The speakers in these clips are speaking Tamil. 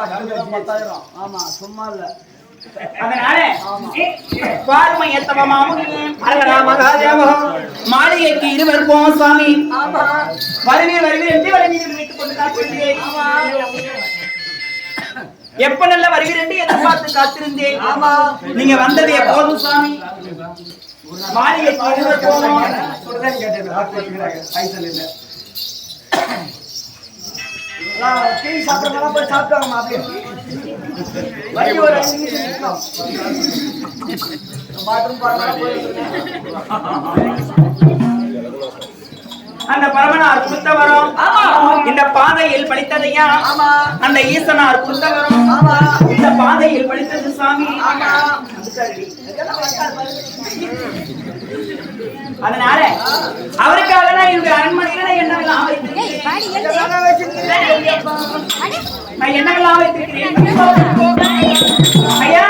பத்தாயிரம். ஆமா சும்மா இல்ல. அதனால பார்மை மாளிகைக்கு இருவர் போம் சுவாமி. வருவீர் வருவீர் என்று கொண்டு காத்திருந்தேன். எப்ப நல்ல வருவீர் என்று எதிர்பார்த்து காத்திருந்தேன். ஆமா. நீங்க வந்தது எப்போதும் சுவாமி. மாளிகைக்கு இருவர் சொல்றேன் கேட்டேன் ஹாட் பண்ணிக்கிறாங்க பைசல் இல்ல நான் டீ சாப்பிட்றவங்க போய் சாப்பிட்டாங்க அப்படியே வண்டி ஒரு அஞ்சு நிமிஷம் நிற்கும் பாத்ரூம் போறதா அந்த பரமனார் கொடுத்த வரும் இந்த பாதையில் படித்ததையா? ஆமா. அந்த ஈசனார் கொடுத்த வரும் ஆமா. இந்த பாதையில் படித்தது சாமி அதனால அவருக்காக நான் என்னுடைய அரண்மனையில என்னவெல்லாம் வைத்திருக்கிறேன் நான் என்னவெல்லாம் வைத்திருக்கிறேன் ஐயா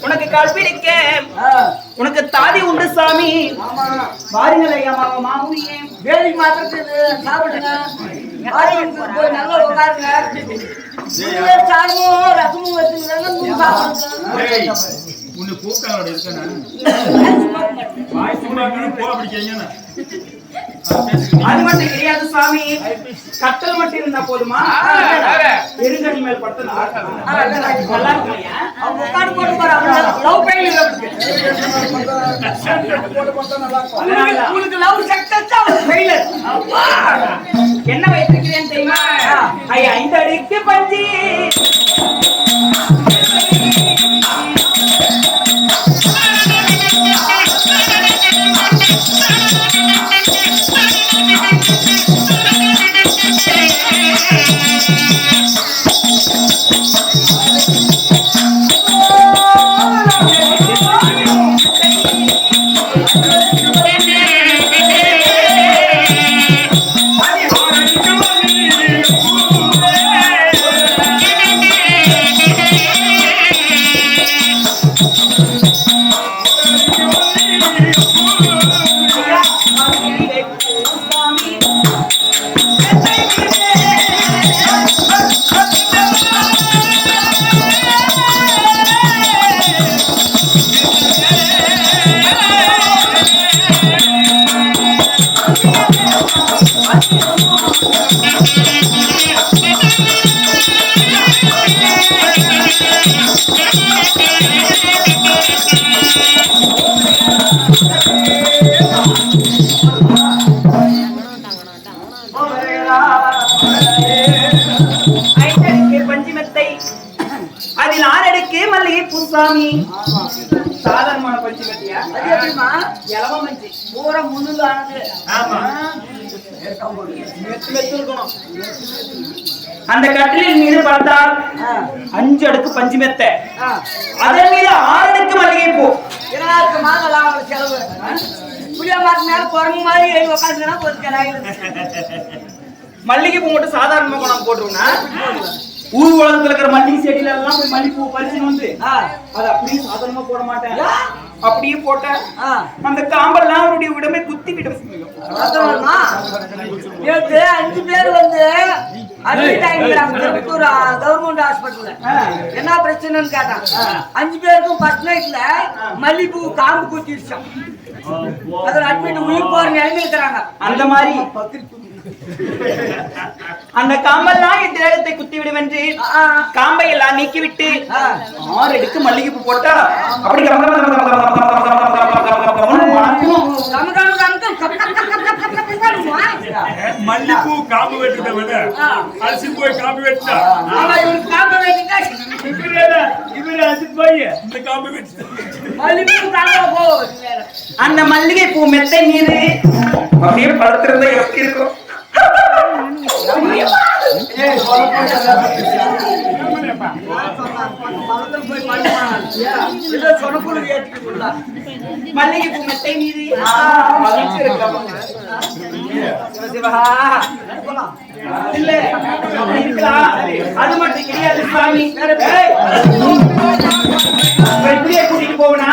உனக்கு கற்பிடிக்க உனக்கு தாதி உண்டு சாமி. ஆமா. வாருங்கள் ஐயா மாமா வேலி மாத்திரத்துக்கு சாப்பிடுங்க. நல்லா உட்காருங்க. சாதமும் ரசமும் வச்சுருந்தாங்க உன்னை இருக்கேன்? வாய் சூடாக்கணும் போ அப்படி அது மட்டும் கிடையாது சாமி கட்டல் மட்டும் இருந்தா போதுமா? பெருங்கடி மேல் போட்டு நல்லா இருக்கும். என்ன வைத்திருக்கிறேன் தெரியுமா? ஐயா ஐந்து அடிக்கு பஞ்சி. இலவ மஞ்சி பூரா முன்னுதானது ஆமா. மெத்து மெத்து இருக்கணும் அந்த கட்டிலின் மீது பார்த்தால் அஞ்சு அடுக்கு பஞ்சு மெத்தை. அதன் மீது ஆறு அடுக்கு மல்லிகை பூ இருபதாயிரத்து மாதம் செலவு. புளிய மாட்டு மேல குரங்கு மாதிரி உட்காந்துனா மல்லிகை பூ மட்டும் சாதாரணமா கொண்டாந்து போட்டுருவோம்னா? ஊர் உலகத்துல இருக்கிற மல்லிகை செடியில எல்லாம் போய் மல்லிகைப்பூ பறிச்சுன்னு வந்து அதை அப்படியே சாதாரணமா போட மாட்டேன். அப்படியே போட்டேன். அந்த காம்பெல்லாம் அவருடைய உடம்பை குத்தி விடும்? நேத்து அஞ்சு பேர் வந்து கவர்மெண்ட் ஹாஸ்பிட்டல்ல என்ன பிரச்சனைன்னு கேட்டான். அஞ்சு பேருக்கும் ஃபர்ஸ்ட் நைட்ல மல்லிப்பூ காம்பு குத்திடுச்சான் அதுல அட்மிட் உயிர் போற நிலைமை இருக்கிறாங்க. அந்த மாதிரி அந்த காம்பெல்லாம் என் தேகத்தை குத்தி விடும் என்று காம்பை எல்லாம் நீக்கிவிட்டு ஆறு எடுக்கு மல்லிகைப்பூ போட்டா அப்படி மல்லிப்பூ காம்பு வெட்டுறத விட அரிசி போய் காம்பு வெட்டா காம்பு வெட்டுட்டா அந்த மல்லிகை பூ மெத்தை நீர் அப்படியே படுத்திருந்தா எப்படி இருக்கும் மல்லிகை பூமத்தை நீதி சிவசிவா இல்ல அது மட்டும் கிடையாது சுவாமி கூட்டிட்டு போவனா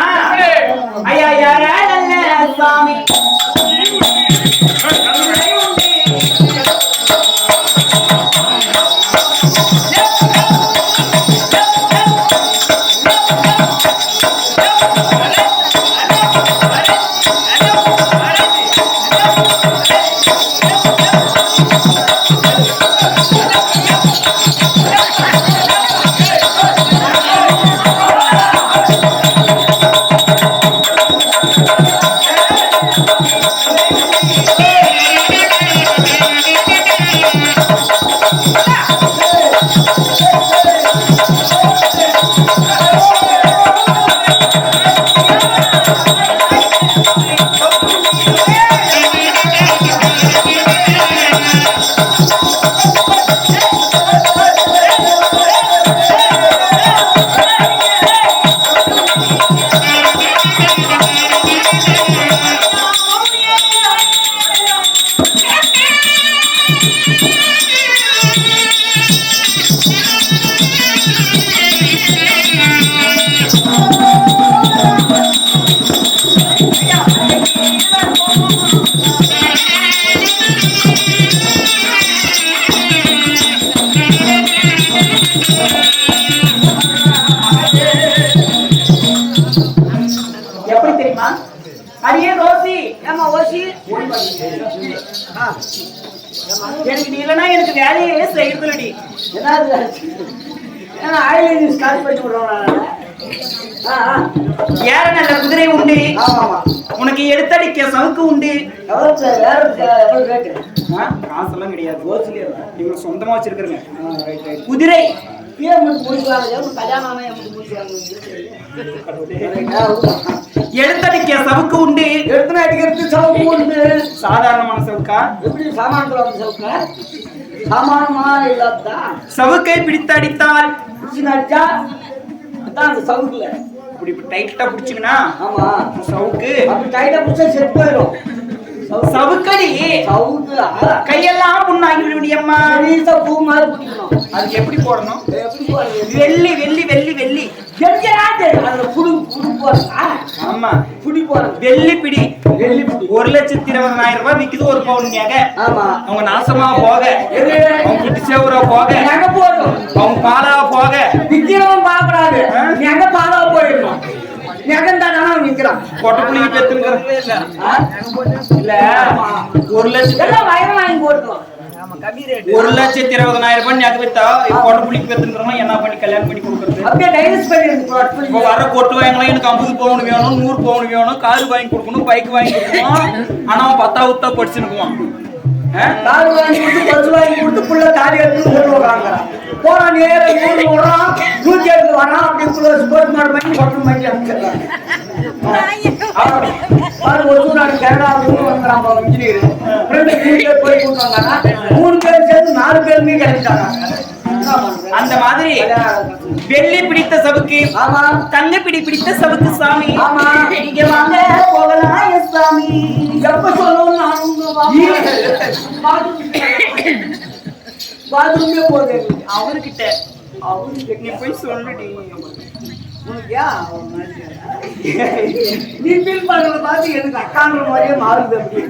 வேலையே செய்யறதுலடி ஏன்னா ஆயில் ஸ்டார்ட் பண்ணி விடுறோம் ஏற நல்ல குதிரை உண்டு. உனக்கு எடுத்தடிக்க சவுக்கு உண்டு. காசெல்லாம் கிடையாது. நீங்க சொந்தமா வச்சிருக்கிறீங்க குதிரை. எடுத்தடிக்க சவுக்கு உண்டு. எடுத்து அடிக்கிறதுக்கு சவுக்கு உண்டு? சாதாரணமான சவுக்கா? எப்படி சாமான சவுக்கா? சாமானமா இல்லாததா? சவுக்கை பிடித்து அடித்தால் பிடிச்சு நடிச்சா, அதான் அந்த சவுக்குல. இப்படி இப்படி டைட்டா பிடிச்சிங்கன்னா ஆமா. சவுக்கு அப்படி டைட்டா பிடிச்சா செத்து போயிடும். சவுக்கடி. கையெல்லாம் புண்ணாகி விடுவிடியம்மா பூ மாதிரி பிடிக்கணும் அது எப்படி போடணும் வெள்ளி வெள்ளி வெள்ளி வெள்ளி. ஒரு லட்சத்தி இருபதாயிரம் ரூபாய் விக்குது ஒரு பவுனுங்க அவங்க நாசமா போக. அவங்க போக. அவங்க பாலா போக. விக்கிறவன் பாப்படாது நிக்கிறான். கொட்டை புள்ளிக்கு? இல்ல ஒரு லட்சத்தி. ஒரு இருபதாயிரம் ரூபாய் நகை வித்தா கொட்டை புள்ளிக்கு பெத்துனுங்கிறவங்க என்ன பண்ணி கல்யாணம் பண்ணி கொடுக்கறது. வர கொட்டு வாங்கலாம் எனக்கு ஐம்பது பவுன் வேணும் நூறு பவுன் வேணும் காரு வாங்கி கொடுக்கணும் பைக் வாங்கி கொடுக்கணும் ஆனா அவன் பத்தாவது தான் படிச்சுனுக்குவான் கால் வாங்கி கொடுத்து பரிசு வாங்கி கொடுத்து புள்ள காலி எடுத்து ஓட்டு வாங்குறான் போறான் நேரம் ஊர் ஓடுறான் நூற்றி எடுத்து வரான் அப்படின்னு சொல்ல சுப்பர் நாடு பண்ணி பத்து மணி அமைச்சிடறாங்க அவர் ஒரு நாடு கேரளா மூணு வந்துறாங்க இன்ஜினியர். ரெண்டு மூணு பேர் போய் கொடுத்தாங்கன்னா மூணு பேர் சேர்ந்து நாலு பேருமே கிடைச்சிட்டாங்க அந்த மாதிரி வெள்ளி பிடித்த சவுக்கு ஆமா. தங்க பிடி பிடித்த சவுக்கு சாமி. ஆமா. இங்க வாங்க போகலாம் சாமி. எப்ப சொல்லணும் நானும் பாத்ரூம் பாத்ரூமே போகுது அவர்கிட்ட. அவனுக்கு நீ போய் சொல்லுடி? நீ ஃபீல் பண்றத பார்த்து எனக்கு அக்கான்ற மாதிரியே மாறுது அப்படி.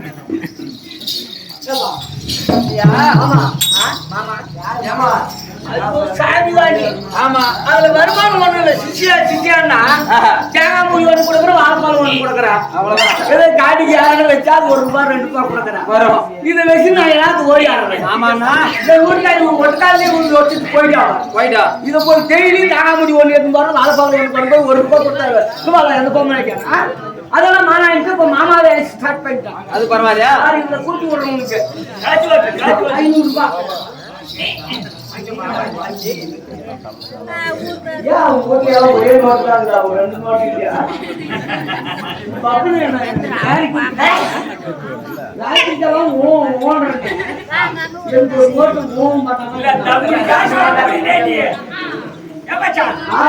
வருமானம் ஒண்ணு இல்ல சிசியா சிசியான்னா தேங்காய் மூலி ஒண்ணு கொடுக்குறோம் வாழைப்பழம் ஒண்ணு கொடுக்குறேன் அவ்வளவுதான். ஏதோ காடிக்கு யாரும் வச்சா அது ஒரு ரூபாய் ரெண்டு ரூபாய் கொடுக்குறேன் வரும். இதை வச்சு நான் ஏதாவது ஓடி ஆடுறேன் ஆமாண்ணா இந்த ஊருக்காரி ஒட்டாலே ஒன்று வச்சுட்டு போயிட்டாங்க போயிட்டா இதை போய் டெய்லி தேங்காய் மூடி ஒன்று எடுத்து போறோம் வாழைப்பழம் ஒன்று கொண்டு ஒரு ரூபாய் கொடுத்தாரு சும்மா எந்த பொம்மை நினைக்கிறேன் அதெல்லாம் மாநாயிட்டு இப்போ மாமாவை ஸ்டார்ட் பண்ணிட்டான் அது பரவாயில்லையா? யார் இதுல கூட்டி விடுறவங்களுக்கு? ஐநூறு ரூபாய் ஏன் அவன் போட்டியெல்லாம் ஒரே நோட்டு தான் இருந்தா, ஒரு ரெண்டு நோட்டு இல்லையா? இப்ப அப்படி என்ன, லாரிக்கு- லாரிக்கெல்லாம் ஓ- ஓடுறது. எனக்கு ஒரு நோட்டு ஓவும் மாட்டாங்க. ஆ?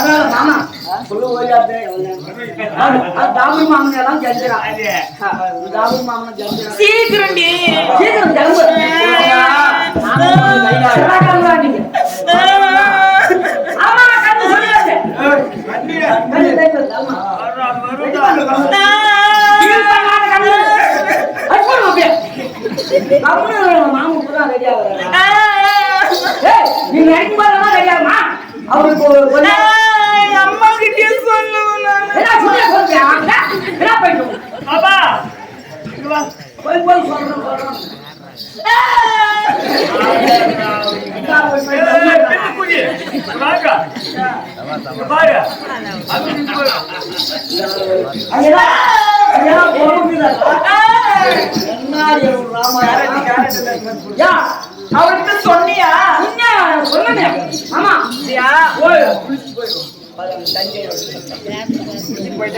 அதான் மாமா, சொல்லு ஓடியாதே. அது- அது நீங்க. அது போதெல்லாம் ready ஆகுமா? அவருக்கு ஒரு- அம்மா கிட்டே சொல்லுவேன் என்ன சொல்ல சொல்றியா? என்ன பண்ணிட்டு? பாப்பா போய் போய் சொல்றேன், சொல்றேன். இந்தா போய் போய் சொல்றேன். அவர்கிட்ட சொன்னியா? சொன்னனே. ஆமா. தண்ணி போய்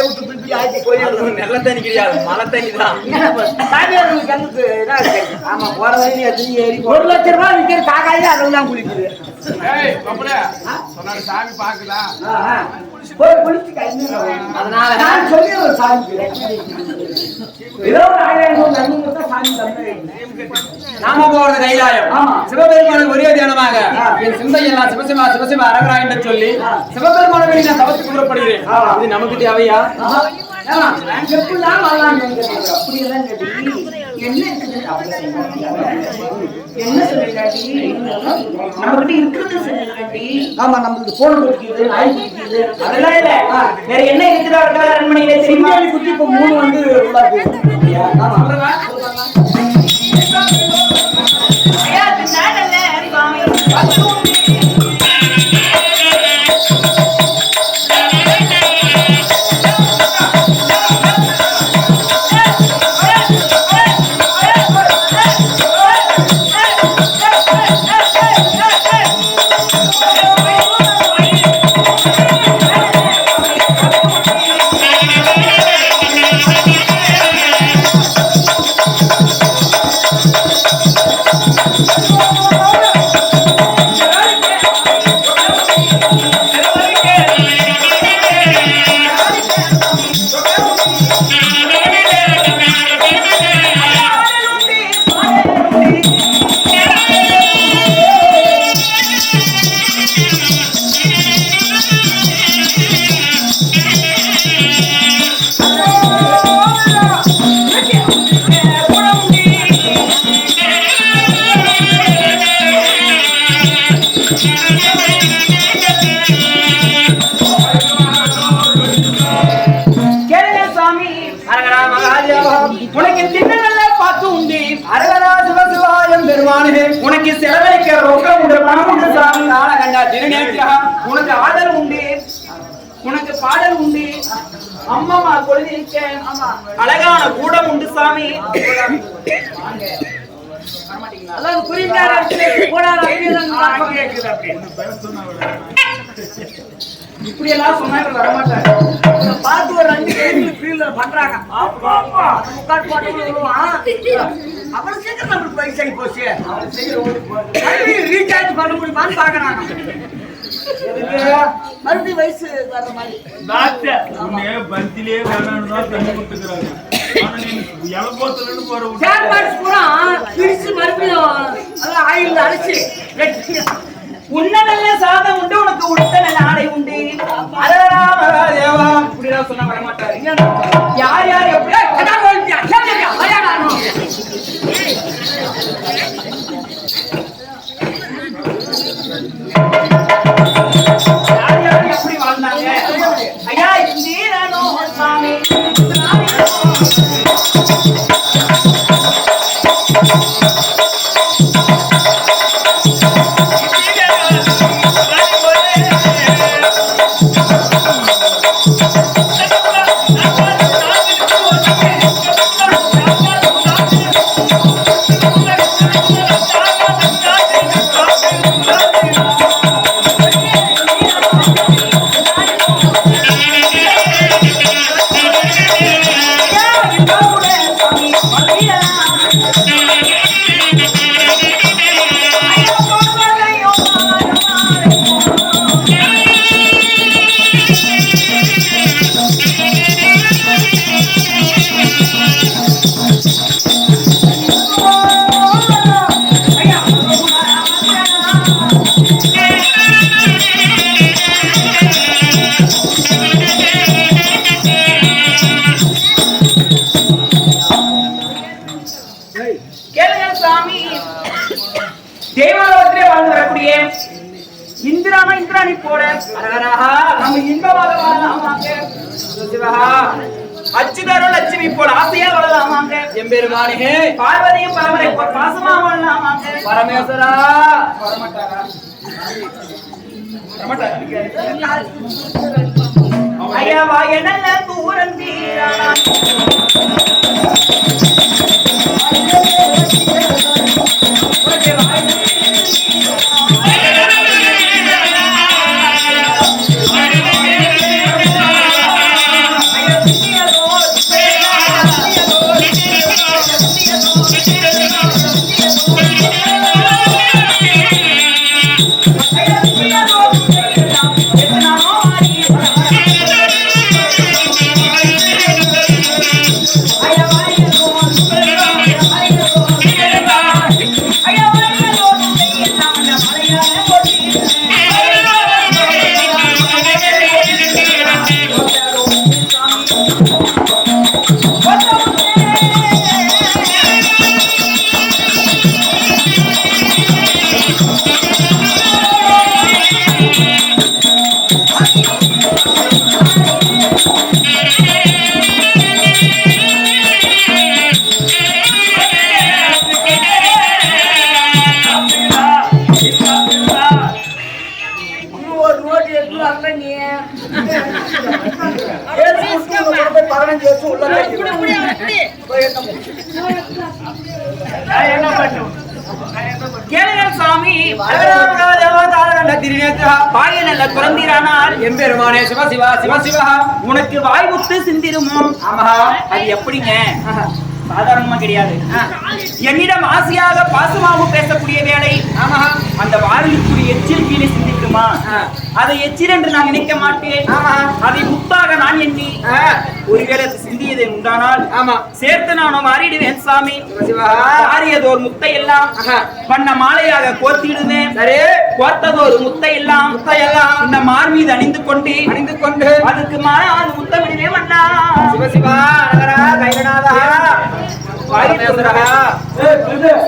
விட்டு பிடிச்சி நல்ல தண்ணி கிடையாது மழை தண்ணி தான் என்ன ஆமா, போற வழி ஒரு லட்சம் ரூபாய் விற்கிற காக்காயே அதெல்லாம் குளிக்குது சாமி அதனால நான் சொல்லி ஒரு சாமி ஏதோ ஒரு ஆயிரம் சாமி நாம போறது கைலாயம் ஆமா. சிவபெருமானுக்கு ஒரே தியானமாக என் சிந்தையெல்லாம் சிவசிவா சிவசிவா அரகரா என்று சொல்லி சிவபெருமானவை நான் தவத்து கும்பிடப்படுகிறேன் ஆமா. இது நமக்கு தேவையா. என்ன இருக்குது? அப்படி செய்ய முடியாது. என்ன சொல்லிடாடி நம்மகிட்ட இருக்கிறது ஆமா நம்மளுக்கு போன் இருக்குது அதெல்லாம் இல்ல வேற என்ன இருக்குது அவர் அரண்மனையில தெரியுமா குட்டி இப்ப மூணு வந்து ஆமா உனக்கு ஆதல் உண்டு. உனக்கு பாடல் உண்டு. அம்மாமா கொழுதிருக்க அழகான கூடம் உண்டு சாமி. அதான் குறிஞ்சார போடாத இப்படி எல்லாம் சொன்னா இவர் வரமாட்டாரு. பார்த்து ஒரு ரெண்டு கேள்வி ஃபீல்ல பண்றாங்க. முக்காட்டு பாட்டு விழுவான் அப்புறம் சீக்கிரம் நம்மளுக்கு வயசு ஆகி போச்சு ரீசார்ஜ் பண்ண முடியுமான்னு பாக்குறாங்க மறுபடியும் வயசு வர்ற மாதிரி. பந்திலே வேணாம்னு தான் தண்ணி கொடுத்துக்கிறாங்க. மறுபடியும் ஆயில் அரைச்சு. உன்னதல்ல சாதம் உண்டு உனக்கு உடுத்த நல்ல ஆடை உண்டு. அரரா மகாதேவா இப்படிலாம் சொன்னா வர மாட்டாரு யார் யார் எப்படி? ஏய், கடாக்கு அரகரஹா, நம்ம இன்பமாக வாழலாமாங்க சிவஹா, அச்சுதரும் லட்சுமி போல ஆசையா வாழலாமாங்க எம்பெருமானே. பார்வதியும் பரமரை போல் பாசமா வாழலாமாங்க பரமேஸ்வரா. வரமாட்டாரா? ஐயா வாயனல்ல தூரம் கேளுங்க சாமி வாயை நல்ல துறந்தீரானால். எம்பெருமானே சிவ சிவா சிவ சிவா. உனக்கு வாய் முத்து சிந்திருமோ? ஆமா அது எப்படிங்க? சாதாரணமா கிடையாது. என்னிடம் ஆசையாக பாசமாக பேசக்கூடிய வேலை ஆமா அந்த வாயிலுக்குரிய எச்சில் கீழே சிந்திக்குமா அதை எச்சில் என்று நான் நினைக்க மாட்டேன். அதை முத்தாக நான் எண்ணி. ஒருவேளை அது சிந்தியதை உண்டானால் ஆமா. சேர்த்து நான் மாறிடுவேன் சாமி. மாறியதோர் முத்தை எல்லாம் பண்ண மாலையாக கோர்த்திடுவேன். சரி. கோர்த்ததோர் முத்தை எல்லாம் முத்தை எல்லாம் இந்த மார் மீது அணிந்து கொண்டு அணிந்து கொண்டு. அதுக்கு மாற அது முத்தமிடுவே மன்னா சிவசிவா நகரா கைகநாதா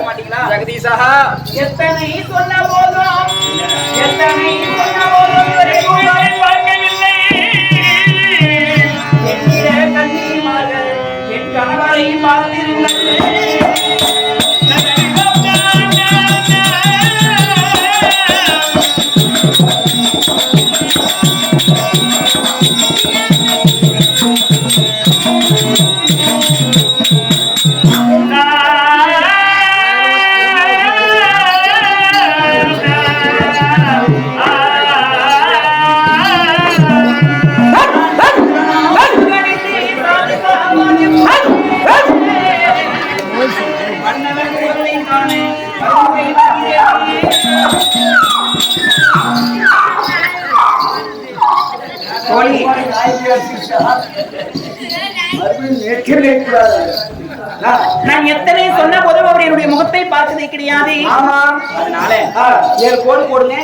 மாட்டீங்களா? ஜெகதீசா எத்தனை சொன்ன போதும் எத்தனை சொன்ன போதும் பார்க்கவில்லை என் நான் எத்தனை சொன்ன போதும் அவர் என்னுடைய முகத்தை பார்த்ததே கிடையாது ஆமா அதனால. ஏழு கோடு போடுங்க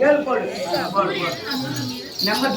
ஏழு போடு நம்ம